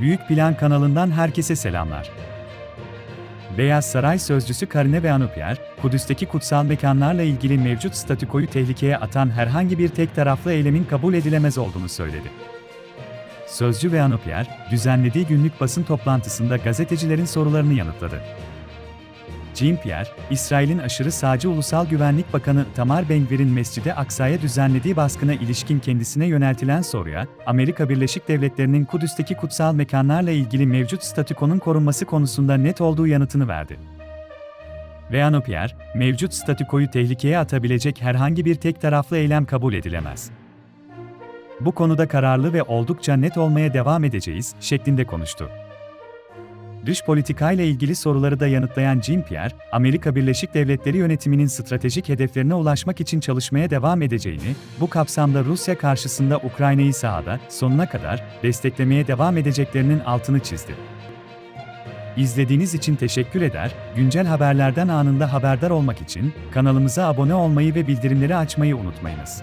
Büyük Plan kanalından herkese selamlar. Beyaz Saray sözcüsü Karine Beyanupyer, Kudüs'teki kutsal mekanlarla ilgili mevcut statükoyu tehlikeye atan herhangi bir tek taraflı eylemin kabul edilemez olduğunu söyledi. Sözcü Beyanupyer, düzenlediği günlük basın toplantısında gazetecilerin sorularını yanıtladı. Jean-Pierre, İsrail'in aşırı sağcı Ulusal Güvenlik Bakanı Tamar Ben-Gvir'in Mescid-i Aksa'ya düzenlediği baskına ilişkin kendisine yöneltilen soruya, Amerika Birleşik Devletleri'nin Kudüs'teki kutsal mekanlarla ilgili mevcut statükonun korunması konusunda net olduğu yanıtını verdi. Veano Pierre, mevcut statükoyu tehlikeye atabilecek herhangi bir tek taraflı eylem kabul edilemez. Bu konuda kararlı ve oldukça net olmaya devam edeceğiz, şeklinde konuştu. Dış politikayla ilgili soruları da yanıtlayan Jean-Pierre, Amerika Birleşik Devletleri yönetiminin stratejik hedeflerine ulaşmak için çalışmaya devam edeceğini, bu kapsamda Rusya karşısında Ukrayna'yı sahada, sonuna kadar, desteklemeye devam edeceklerinin altını çizdi. İzlediğiniz için teşekkür eder, güncel haberlerden anında haberdar olmak için kanalımıza abone olmayı ve bildirimleri açmayı unutmayınız.